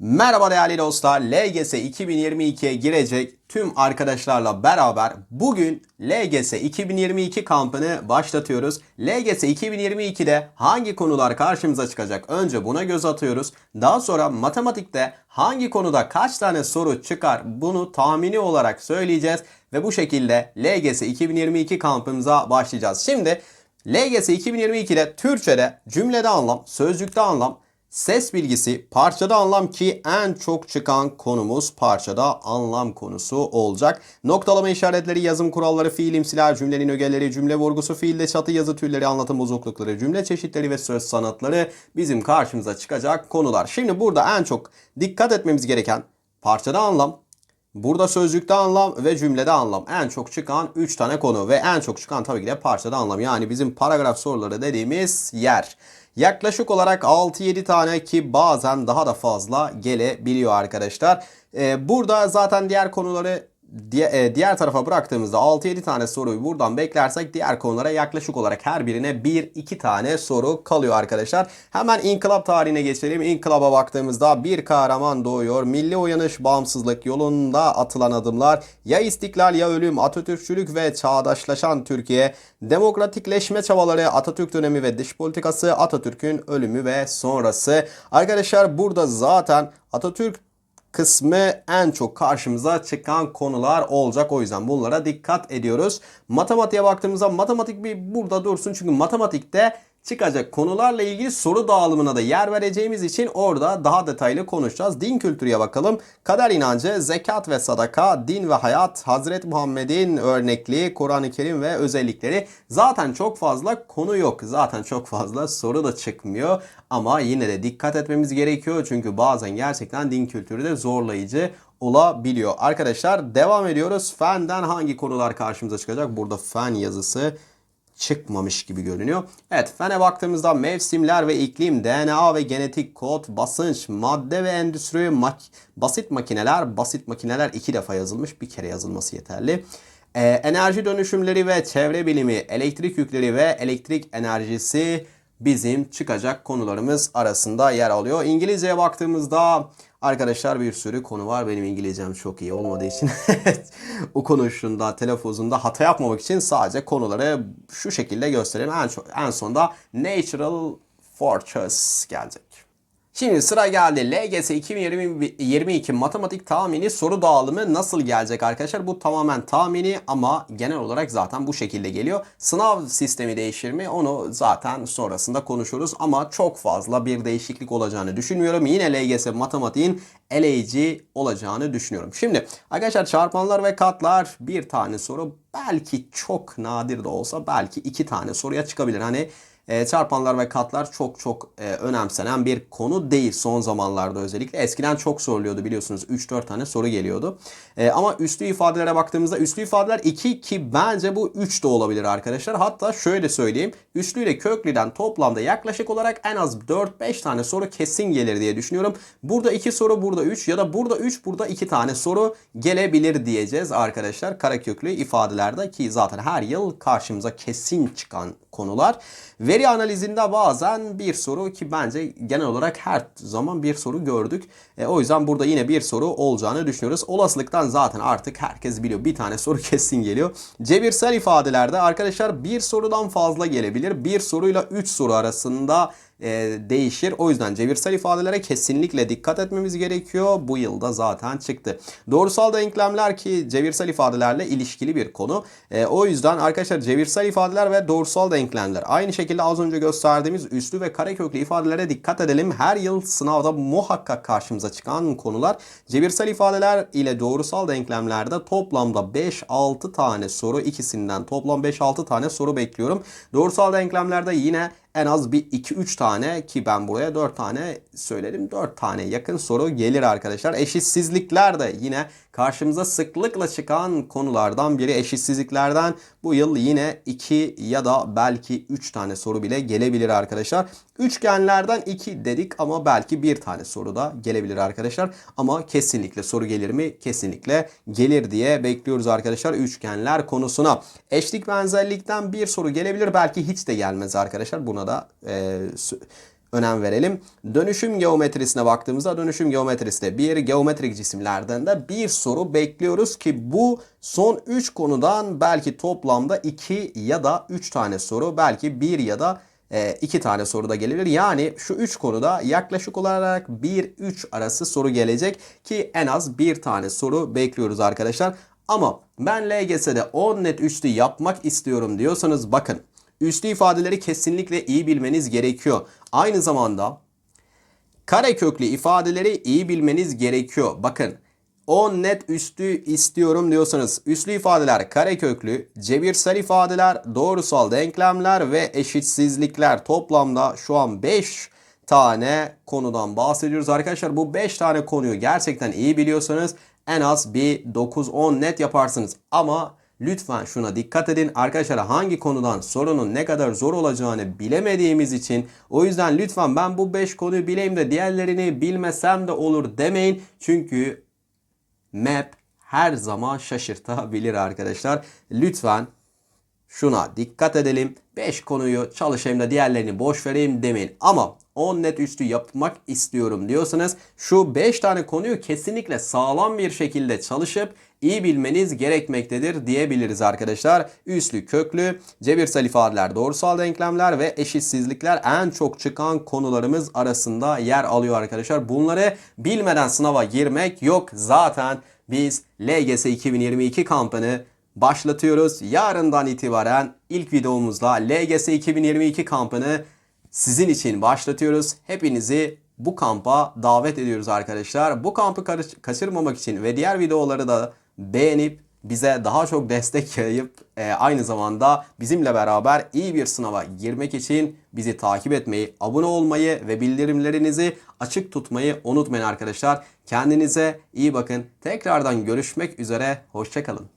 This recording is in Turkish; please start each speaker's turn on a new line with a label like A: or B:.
A: Merhaba değerli dostlar. LGS 2022'ye girecek tüm arkadaşlarla beraber bugün LGS 2022 kampını başlatıyoruz. LGS 2022'de hangi konular karşımıza çıkacak? Önce buna göz atıyoruz. Daha sonra matematikte hangi konuda kaç tane soru çıkar? Bunu tahmini olarak söyleyeceğiz ve bu şekilde LGS 2022 kampımıza başlayacağız. Şimdi LGS 2022'de Türkçe'de cümlede anlam, sözcükte anlam, Ses bilgisi parçada anlam ki en çok çıkan konumuz parçada anlam konusu olacak. Noktalama işaretleri, yazım kuralları, fiilimsiler, cümlenin ögeleri, cümle vurgusu, fiilde çatı yazı türleri, anlatım bozuklukları, cümle çeşitleri ve söz sanatları bizim karşımıza çıkacak konular. Şimdi burada en çok dikkat etmemiz gereken parçada anlam, Burada sözcükte anlam ve cümlede anlam en çok çıkan 3 tane konu ve en çok çıkan tabii ki de parçada anlam. Yani bizim paragraf soruları dediğimiz yer. Yaklaşık olarak 6-7 tane ki bazen daha da fazla gelebiliyor arkadaşlar. Ee, burada zaten diğer konuları diğer tarafa bıraktığımızda 6-7 tane soruyu buradan beklersek diğer konulara yaklaşık olarak her birine 1-2 tane soru kalıyor arkadaşlar. Hemen inkılap tarihine geçelim. İnkılaba baktığımızda bir kahraman doğuyor. Milli uyanış bağımsızlık yolunda atılan adımlar. Ya istiklal ya ölüm, Atatürkçülük ve çağdaşlaşan Türkiye. Demokratikleşme çabaları, Atatürk dönemi ve dış politikası, Atatürk'ün ölümü ve sonrası. Arkadaşlar burada zaten Atatürk kısmı en çok karşımıza çıkan konular olacak. O yüzden bunlara dikkat ediyoruz. Matematiğe baktığımızda matematik bir burada dursun. Çünkü matematikte çıkacak konularla ilgili soru dağılımına da yer vereceğimiz için orada daha detaylı konuşacağız. Din kültürüye bakalım. Kader inancı, zekat ve sadaka, din ve hayat, Hazreti Muhammed'in örnekliği, Kur'an-ı Kerim ve özellikleri. Zaten çok fazla konu yok. Zaten çok fazla soru da çıkmıyor. Ama yine de dikkat etmemiz gerekiyor. Çünkü bazen gerçekten din kültürü de zorlayıcı olabiliyor. Arkadaşlar devam ediyoruz. Fenden hangi konular karşımıza çıkacak? Burada fen yazısı çıkmamış gibi görünüyor. Evet fene baktığımızda mevsimler ve iklim, DNA ve genetik kod, basınç, madde ve endüstri, mak basit makineler, basit makineler iki defa yazılmış bir kere yazılması yeterli. Ee, enerji dönüşümleri ve çevre bilimi, elektrik yükleri ve elektrik enerjisi bizim çıkacak konularımız arasında yer alıyor. İngilizceye baktığımızda Arkadaşlar bir sürü konu var. Benim İngilizcem çok iyi olmadığı için o konuşunda, telaffuzunda hata yapmamak için sadece konuları şu şekilde gösterelim. En, en sonda Natural Fortress gelecek. Şimdi sıra geldi. LGS 2022 matematik tahmini soru dağılımı nasıl gelecek arkadaşlar? Bu tamamen tahmini ama genel olarak zaten bu şekilde geliyor. Sınav sistemi değişir mi? Onu zaten sonrasında konuşuruz ama çok fazla bir değişiklik olacağını düşünmüyorum. Yine LGS matematiğin eleyici olacağını düşünüyorum. Şimdi arkadaşlar çarpanlar ve katlar bir tane soru belki çok nadir de olsa belki iki tane soruya çıkabilir. Hani e, çarpanlar ve katlar çok çok e, önemsenen bir konu değil son zamanlarda özellikle. Eskiden çok soruluyordu biliyorsunuz 3-4 tane soru geliyordu. E, ama üslü ifadelere baktığımızda üslü ifadeler 2 ki bence bu 3 de olabilir arkadaşlar. Hatta şöyle söyleyeyim. Üslü ile köklüden toplamda yaklaşık olarak en az 4-5 tane soru kesin gelir diye düşünüyorum. Burada 2 soru burada 3 ya da burada 3 burada 2 tane soru gelebilir diyeceğiz arkadaşlar. Karaköklü ifadelerde ki zaten her yıl karşımıza kesin çıkan konular. Veri analizinde bazen bir soru ki bence genel olarak her zaman bir soru gördük. E, o yüzden burada yine bir soru olacağını düşünüyoruz. Olasılıktan zaten artık herkes biliyor. Bir tane soru kesin geliyor. Cebirsel ifadelerde arkadaşlar bir sorudan fazla gelebilir. Bir soruyla üç soru arasında e, değişir. O yüzden cebirsel ifadelere kesinlikle dikkat etmemiz gerekiyor. Bu yılda zaten çıktı. Doğrusal denklemler ki cebirsel ifadelerle ilişkili bir konu. E, o yüzden arkadaşlar cebirsel ifadeler ve doğrusal denklemler. Aynı şekilde az önce gösterdiğimiz üslü ve kareköklü ifadelere dikkat edelim. Her yıl sınavda muhakkak karşımıza çıkan konular. Cebirsel ifadeler ile doğrusal denklemlerde toplamda 5-6 tane soru ikisinden toplam 5-6 tane soru bekliyorum. Doğrusal denklemlerde yine en az bir 2-3 tane ki ben buraya 4 tane söyledim. 4 tane yakın soru gelir arkadaşlar. Eşitsizlikler de yine karşımıza sıklıkla çıkan konulardan biri. Eşitsizliklerden bu yıl yine 2 ya da belki 3 tane soru bile gelebilir arkadaşlar. Üçgenlerden 2 dedik ama belki bir tane soru da gelebilir arkadaşlar. Ama kesinlikle soru gelir mi? Kesinlikle gelir diye bekliyoruz arkadaşlar üçgenler konusuna. Eşlik benzerlikten bir soru gelebilir belki hiç de gelmez arkadaşlar. Buna da e, önem verelim. Dönüşüm geometrisine baktığımızda dönüşüm geometrisinde bir geometrik cisimlerden de bir soru bekliyoruz ki bu son 3 konudan belki toplamda 2 ya da 3 tane soru belki 1 ya da e, iki tane soru da gelebilir. Yani şu üç konuda yaklaşık olarak 1-3 arası soru gelecek ki en az bir tane soru bekliyoruz arkadaşlar. Ama ben LGS'de 10 net üstü yapmak istiyorum diyorsanız bakın üslü ifadeleri kesinlikle iyi bilmeniz gerekiyor. Aynı zamanda kareköklü ifadeleri iyi bilmeniz gerekiyor. Bakın 10 net üstü istiyorum diyorsanız üslü ifadeler kareköklü, cebirsel ifadeler, doğrusal denklemler ve eşitsizlikler toplamda şu an 5 tane konudan bahsediyoruz arkadaşlar. Bu 5 tane konuyu gerçekten iyi biliyorsanız en az bir 9-10 net yaparsınız. Ama lütfen şuna dikkat edin. Arkadaşlar hangi konudan sorunun ne kadar zor olacağını bilemediğimiz için o yüzden lütfen ben bu 5 konuyu bileyim de diğerlerini bilmesem de olur demeyin. Çünkü map her zaman şaşırtabilir arkadaşlar. Lütfen şuna dikkat edelim. 5 konuyu çalışayım da diğerlerini boş vereyim demeyin. Ama 10 net üstü yapmak istiyorum diyorsanız şu 5 tane konuyu kesinlikle sağlam bir şekilde çalışıp iyi bilmeniz gerekmektedir diyebiliriz arkadaşlar. Üslü, köklü, cebirsel ifadeler, doğrusal denklemler ve eşitsizlikler en çok çıkan konularımız arasında yer alıyor arkadaşlar. Bunları bilmeden sınava girmek yok. Zaten biz LGS 2022 kampını başlatıyoruz. Yarından itibaren ilk videomuzla LGS 2022 kampını sizin için başlatıyoruz. Hepinizi bu kampa davet ediyoruz arkadaşlar. Bu kampı kaçırmamak için ve diğer videoları da beğenip bize daha çok destek yayıp e, aynı zamanda bizimle beraber iyi bir sınava girmek için bizi takip etmeyi, abone olmayı ve bildirimlerinizi açık tutmayı unutmayın arkadaşlar. Kendinize iyi bakın. Tekrardan görüşmek üzere. Hoşçakalın.